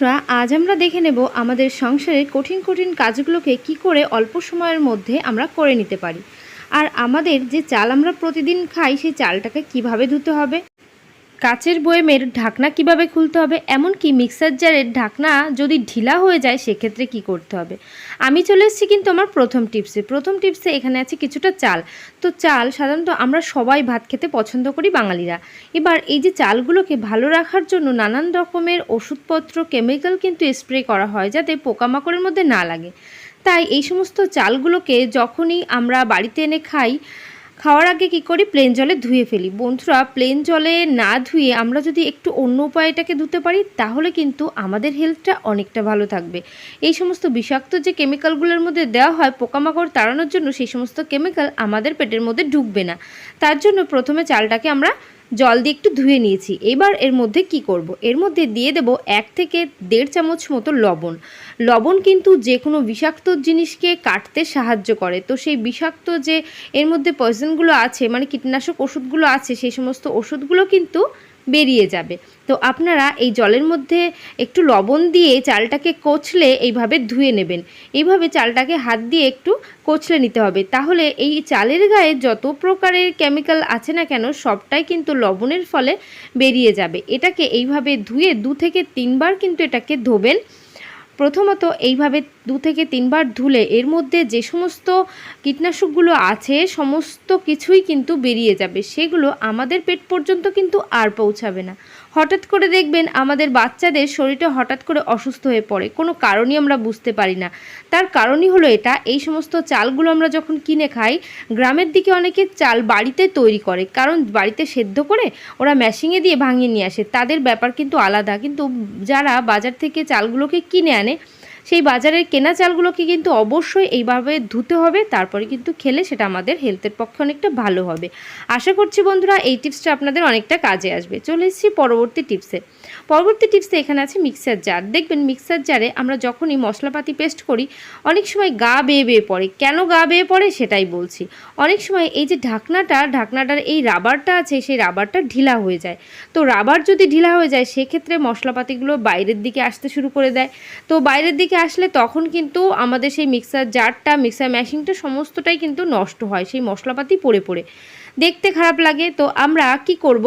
বন্ধুরা, আজ আমরা দেখে নেব আমাদের সংসারের কঠিন কঠিন কাজগুলোকে কি করে অল্প সময়ের মধ্যে আমরা করে নিতে পারি। আর আমাদের যে চাল আমরা প্রতিদিন খাই, সেই চালটাকে কীভাবে ধুতে হবে? কাচের বয়েমের ঢাকনা কীভাবে খুলতে হবে? এমনকি মিক্সার জারের ঢাকনা যদি ঢিলা হয়ে যায়, সেক্ষেত্রে কি করতে হবে? আমি চলে এসেছি কিন্তু আমার প্রথম টিপসে। প্রথম টিপসে এখানে আছে কিছুটা চাল। তো চাল সাধারণত আমরা সবাই ভাত খেতে পছন্দ করি বাঙালিরা। এবার এই যে চালগুলোকে ভালো রাখার জন্য নানান রকমের ওষুধপত্র, কেমিক্যাল কিন্তু স্প্রে করা হয় যাতে পোকামাকড়ের মধ্যে না লাগে। তাই এই সমস্ত চালগুলোকে যখনই আমরা বাড়িতে এনে খাই খাওয়ার আগে কি করি? প্লেন জলে ধুয়ে ফেলি। বন্ধুরা প্লেন জলে না ধুয়ে আমরা যদি একটু অন্য উপায়টাকে ধুতে পারি, তাহলে কিন্তু আমাদের হেলথটা অনেকটা ভালো থাকবে। এই সমস্ত বিষাক্ত যে কেমিক্যালগুলোর মধ্যে দেওয়া হয়, পোকামাকড় তাড়ানোর জন্য সেই সমস্ত কেমিক্যাল আমাদের পেটের মধ্যে ঢুকবে না। তার জন্য প্রথমে চালটাকে আমরা জল দিয়ে একটু ধুয়ে নিয়েছি। এবার এর মধ্যে কি করব। এর মধ্যে দিয়ে দেব এক থেকে দেড় চামচ মতো লবণ। লবণ কিন্তু যে কোনো বিষাক্ত জিনিসকে কাটতে সাহায্য করে। তো সেই বিষাক্ত যে এর মধ্যে পয়জনগুলো আছে মানে কীটনাশক ওষুধগুলো আছে, সেই সমস্ত ওষুধগুলো কিন্তু বেরিয়ে যাবে। তো আপনারা এই জলের মধ্যে একটু লবণ দিয়ে চালটাকে কোচলে এইভাবে ধুয়ে নেবেন। এইভাবে চালটাকে হাত দিয়ে একটু কোচলে নিতে হবে। তাহলে এই চালের গায়ে যত প্রকারের কেমিক্যাল আছে না কেন, সবটাই কিন্তু লবণের ফলে বেরিয়ে যাবে। এটাকে এইভাবে ধুয়ে দু থেকে তিনবার কিন্তু এটাকে ধোবেন। প্রথমত এইভাবে দু থেকে তিনবার ধুলে এর মধ্যে যে সমস্ত কীটনাশকগুলো আছে, সমস্ত কিছুই কিন্তু বেরিয়ে যাবে। সেগুলো আমাদের পেট পর্যন্ত কিন্তু আর পৌঁছাবে না। হঠাৎ করে দেখবেন আমাদের বাচ্চাদের শরীরটা হঠাৎ করে অসুস্থ হয়ে পড়ে। কোনো কারণই আমরা বুঝতে পারি না। তার কারণই হলো এটা, এই সমস্ত চালগুলো আমরা যখন কিনে খাই, গ্রামের দিকে অনেকে চাল বাড়িতে তৈরি করে, কারণ বাড়িতে সেদ্ধ করে ওরা ম্যাশিংয়ে দিয়ে ভাঙিয়ে নিয়ে আসে। তাদের ব্যাপার কিন্তু আলাদা। কিন্তু যারা বাজার থেকে চালগুলোকে কিনে আনে সেই বাজারের কেনা চালগুলোকে কিন্তু অবশ্যই এইভাবে ধুতে হবে, তারপরে কিন্তু খেলে সেটা আমাদের হেলথের পক্ষে অনেকটা ভালো হবে। আশা করছি বন্ধুরা, এই টিপসটা আপনাদের অনেকটা কাজে আসবে। চলে এসেছি পরবর্তী টিপসে পরবর্তী টিপসে এখানে আছে মিক্সার জার। দেখবেন মিক্সার জারে আমরা যখনই মশলাপাতি পেস্ট করি, অনেক সময় গা বেয়ে বেয়ে পড়ে। কেন গা বেয়ে পড়ে? সেটাই বলছি। অনেক সময় এই যে ঢাকনাটা, ঢাকনাটার এই রাবারটা আছে, সেই রাবারটা ঢিলা হয়ে যায়। তো রাবার যদি ঢিলা হয়ে যায়, সেক্ষেত্রে মশলাপাতিগুলো বাইরের দিকে আসতে শুরু করে দেয়। তো বাইরের দিকে আসলে তখন কিন্তু আমাদের সেই মিক্সার জারটা, মিক্সার মেশিনটা সমস্তটাই কিন্তু নষ্ট হয়, সেই মশলাপাতি পড়ে পড়ে। দেখতে খারাপ লাগে। তো আমরা কি করব?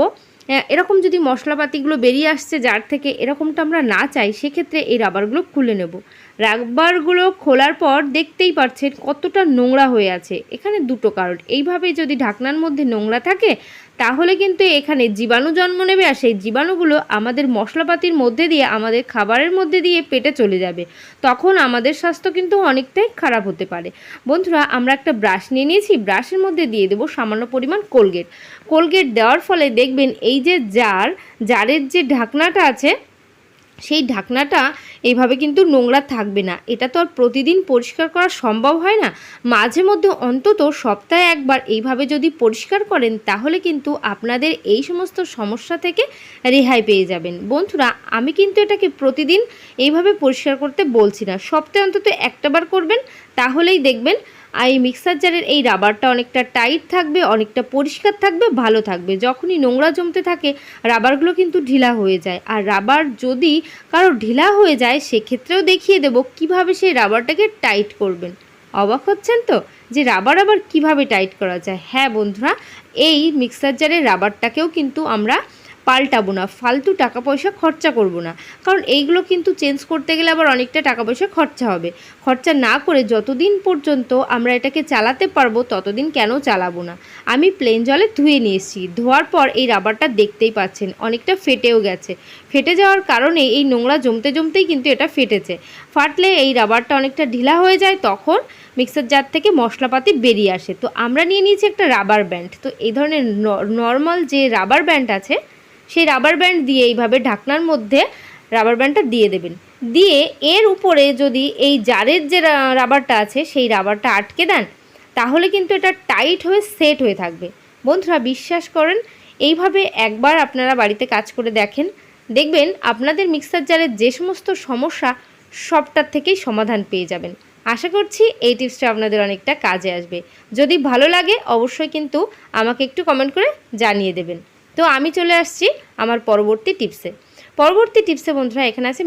এরকম যদি মশলাপাতিগুলো বেরিয়ে আসছে, যার থেকে এরকমটা আমরা না চাই, সেক্ষেত্রে এই রাবারগুলো খুলে নেব। রাবারগুলো খোলার পর দেখতেই পাচ্ছেন কতটা নোংরা হয়ে আছে। এখানে দুটো কারণ। এইভাবে যদি ঢাকনার মধ্যে নোংরা থাকে, তাহলে কিন্তু এখানে জীবাণু জন্ম নেবে আর সেই জীবাণুগুলো আমাদের মশলাপাতির মধ্যে দিয়ে, আমাদের খাবারের মধ্যে দিয়ে পেটে চলে যাবে। তখন আমাদের স্বাস্থ্য কিন্তু অনেকটাই খারাপ হতে পারে। বন্ধুরা, আমরা একটা ব্রাশ নিয়ে নিয়েছি। ব্রাশের মধ্যে দিয়ে দেবো সামান্য পরিমাণ কোলগেট। কোলগেট দেওয়ার ফলে দেখবেন এই যে জার, জারের যে ঢাকনাটা আছে, সেই ঢাকনাটা এইভাবে কিন্তু নোংরা থাকবে না। এটা তো আর প্রতিদিন পরিষ্কার করা সম্ভব হয় না। মাঝে মধ্যে অন্তত সপ্তাহে একবার এইভাবে যদি পরিষ্কার করেন, তাহলে কিন্তু আপনাদের এই সমস্ত সমস্যা থেকে রেহাই পেয়ে যাবেন। বন্ধুরা, আমি কিন্তু এটাকে প্রতিদিন এইভাবে পরিষ্কার করতে বলছি না। সপ্তাহে অন্তত একটাবার করবেন, তাহলেই দেখবেন আর এই মিক্সার জারের এই রাবারটা অনেকটা টাইট থাকবে, অনেকটা পরিষ্কার থাকবে, ভালো থাকবে। যখনই নোংরা জমতে থাকে, রাবারগুলো কিন্তু ঢিলা হয়ে যায়। আর রাবার যদি কারও ঢিলা হয়ে যায়, সেক্ষেত্রেও দেখিয়ে দেবো কীভাবে সেই রাবারটাকে টাইট করবেন। অবাক হচ্ছেন তো? যে রাবার আবার কীভাবে টাইট করা যায়? হ্যাঁ বন্ধুরা, এই মিক্সার জারের রাবারটাকেও কিন্তু আমরা পাল্টাবো না, ফালতু টাকা পয়সা খরচা করব না। কারণ এইগুলো কিন্তু চেঞ্জ করতে গেলে আবার অনেকটা টাকা পয়সা খরচা হবে। খরচা না করে যতদিন পর্যন্ত আমরা এটাকে চালাতে পারব, ততদিন কেন চালাবো না। আমি প্লেন জলে ধুয়ে নিয়েছি ধোয়ার পর এই রাবারটা দেখতেই পাচ্ছেন, অনেকটা ফেটেও গেছে। ফেটে যাওয়ার কারণে এই নোংরা জমতে জমতেই কিন্তু এটা ফেটেছে। ফাটলে এই রাবারটা অনেকটা ঢিলা হয়ে যায়, তখন মিক্সার জার থেকে মশলাপাতি বেরিয়ে আসে। তো আমরা নিয়ে নিয়েছি একটা রাবার ব্যান্ড। তো এই ধরনের নর্মাল যে রাবার ব্যান্ড আছে সেই রাবার ব্যান্ড দিয়ে এইভাবে ঢাকনার মধ্যে রাবার ব্যান্ডটা দিয়ে দেবেন। দিয়ে এর উপরে যদি এই জারের যে রাবারটা আছে সেই রাবারটা আটকে দেন, তাহলে কিন্তু এটা টাইট হয়ে সেট হয়ে থাকবে। বন্ধুরা, বিশ্বাস করেন, এইভাবে একবার আপনারা বাড়িতে কাজ করে দেখেন, দেখবেন আপনাদের মিক্সার জারের যে সমস্ত সমস্যা সবটার থেকেই সমাধান পেয়ে যাবেন। আশা করছি এই টিপসটা আপনাদের অনেকটা কাজে আসবে। যদি ভালো লাগে, অবশ্যই কিন্তু আমাকে একটু কমেন্ট করে জানিয়ে দেবেন। তো আমি চলে আসছি আমার পরবর্তী টিপসে। পরবর্তী টিপসে বন্ধুরা এখানে আছে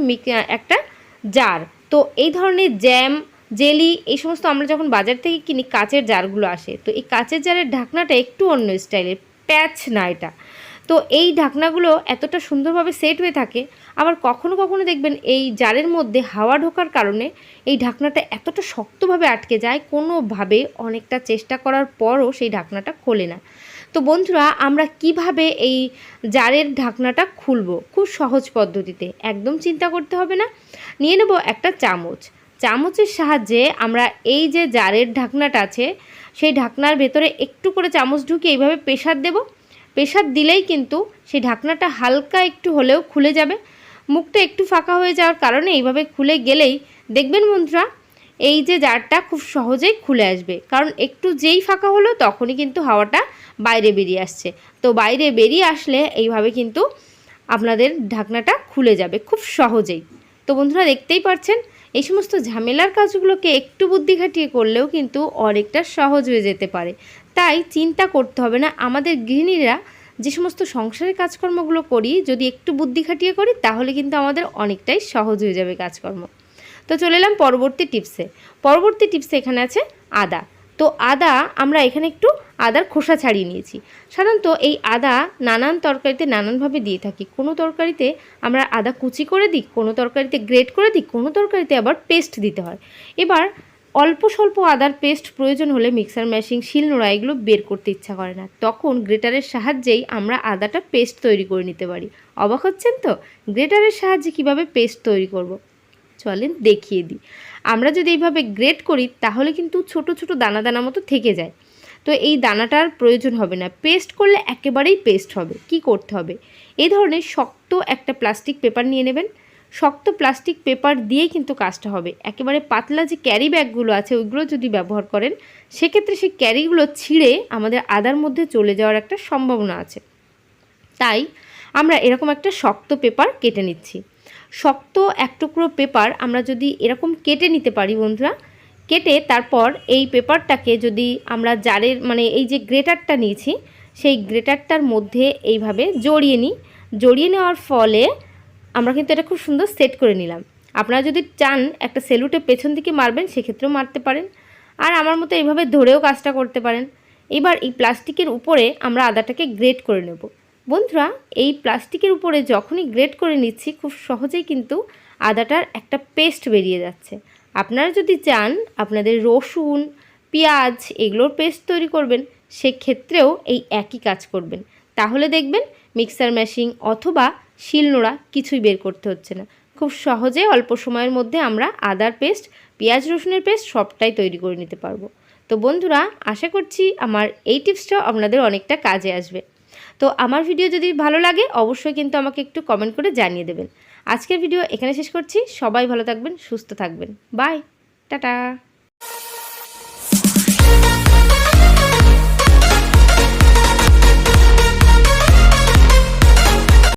একটা জার তো এই ধরনের জ্যাম জেলি এই সমস্ত আমরা যখন বাজার থেকে কিনি, কাচের জারগুলো আসে। তো এই কাচের জারের ঢাকনাটা একটু অন্য স্টাইলের প্যাচ না এটা। তো এই ঢাকনাগুলো এতটা সুন্দরভাবে সেট হয়ে থাকে, আবার কখনো কখনো দেখবেন এই জারের মধ্যে হাওয়া ঢোকার কারণে এই ঢাকনাটা এতটা শক্তভাবে আটকে যায়, কোনোভাবে অনেকটা চেষ্টা করার পরও সেই ঢাকনাটা খোলে না। তো বন্ধুরা, আমরা কীভাবে এই জারের ঢাকনাটা খুলবো? খুব সহজ পদ্ধতিতে। একদম চিন্তা করতে হবে না। নিয়ে নেব একটা চামচ। চামচের সাহায্যে আমরা এই যে জারের ঢাকনাটা আছে, সেই ঢাকনার ভেতরে একটু করে চামচ ঢুকিয়ে এইভাবে প্রেশার দেব। প্রেশার দিলেই কিন্তু সেই ঢাকনাটা হালকা একটু হলেও খুলে যাবে। মুখটা একটু ফাঁকা হয়ে যাওয়ার কারণে এইভাবে খুলে গেলেই দেখবেন বন্ধুরা এই যে জারটা খুব সহজেই খুলে আসবে। কারণ একটু যেই ফাঁকা হলো তখনই কিন্তু হাওয়াটা বাইরে বেরিয়ে আসছে। তো বাইরে বেরিয়ে আসলে এইভাবে কিন্তু আপনাদের ঢাকনাটা খুলে যাবে খুব সহজেই। তো বন্ধুরা দেখতেই পাচ্ছেন এই সমস্ত ঝামেলার কাজগুলোকে একটু বুদ্ধি খাটিয়ে করলেও কিন্তু অনেকটা সহজ হয়ে যেতে পারে। তাই চিন্তা করতে হবে না, আমাদের গৃহিণীরা যে সমস্ত সংসারের কাজকর্মগুলো করি, যদি একটু বুদ্ধি খাটিয়ে করি, তাহলে কিন্তু আমাদের অনেকটাই সহজ হয়ে যাবে কাজকর্ম। তো চলে এলাম পরবর্তী টিপসে। পরবর্তী টিপসে এখানে আছে আদা। তো আদা আমরা এখানে একটু আদার খোসা ছাড়িয়ে নিয়েছি। সাধারণত এই আদা নানান তরকারিতে নানানভাবে দিয়ে থাকি। কোনো তরকারিতে আমরা আদা কুচি করে দিই, কোনো তরকারিতে গ্রেট করে দিই, কোনো তরকারিতে আবার পেস্ট দিতে হয়। এবার অল্প স্বল্প আদার পেস্ট প্রয়োজন হলে মিক্সার মেশিন শিলনোড়া এগুলো বের করতে ইচ্ছা করে না। তখন গ্রেটারের সাহায্যেই আমরা আদাটা পেস্ট তৈরি করে নিতে পারি। অবাক হচ্ছেন তো? গ্রেটারের সাহায্যে কীভাবে পেস্ট তৈরি করব। চলেন দেখিয়ে দিই। আমরা যদি এইভাবে গ্রেট করি, তাহলে কিন্তু ছোট ছোট দানা দানা মতো থেকে যায়। তো এই দানাটার প্রয়োজন হবে না। পেস্ট করলে একেবারেই পেস্ট হবে। কি করতে হবে? এই ধরনের শক্ত একটা প্লাস্টিক পেপার নিয়ে নেবেন। শক্ত প্লাস্টিক পেপার দিয়েই কিন্তু কাজটা হবে। একেবারে পাতলা যে ক্যারি ব্যাগগুলো আছে, ওইগুলো যদি ব্যবহার করেন, সেক্ষেত্রে সেই ক্যারিগুলো ছিঁড়ে আমাদের আদার মধ্যে চলে যাওয়ার একটা সম্ভাবনা আছে। তাই আমরা এরকম একটা শক্ত পেপার কেটে নিচ্ছি। শক্ত এক টুকরো পেপার আমরা যদি এরকম কেটে নিতে পারি বন্ধুরা, কেটে তারপর এই পেপারটাকে যদি আমরা জারের মানে এই যে গ্রেটারটা নিয়েছি, সেই গ্রেটারটার মধ্যে এইভাবে জড়িয়ে নিই। জড়িয়ে নেওয়ার ফলে আমরা কিন্তু এটা খুব সুন্দর সেট করে নিলাম। আপনারা যদি চান একটা সেলুটে পেছন দিকে মারবেন, সেক্ষেত্রেও মারতে পারেন। আর আমার মতো এইভাবে ধরেও কাজটা করতে পারেন। এবার এই প্লাস্টিকের উপরে আমরা আদাটাকে গ্রেট করে নেব। বন্ধুরা, এই প্লাস্টিকের উপরে যখনই গ্রেট করে নিচ্ছি, খুব সহজেই কিন্তু আদাটার একটা পেস্ট বেরিয়ে যাচ্ছে। আপনারা যদি চান, আপনাদের রসুন, পেঁয়াজ এগুলোর পেস্ট তৈরি করবেন, সেক্ষেত্রেও এই একই কাজ করবেন। তাহলে দেখবেন মিক্সার মেশিন অথবা শিলনোড়া কিছুই বের করতে হচ্ছে না। খুব সহজে অল্প সময়ের মধ্যে আমরা আদার পেস্ট, পেঁয়াজ, রসুনের পেস্ট সবটাই তৈরি করে নিতে পারব। তো বন্ধুরা, আশা করছি আমার এই টিপসটাও আপনাদের অনেকটা কাজে আসবে। তো আমার ভিডিও যদি ভালো লাগে, অবশ্যই কিন্তু আমাকে একটু কমেন্ট করে জানিয়ে দেবেন। আজকের ভিডিও এখানে শেষ করছি। সবাই ভালো থাকবেন, সুস্থ থাকবেন। Bye tata.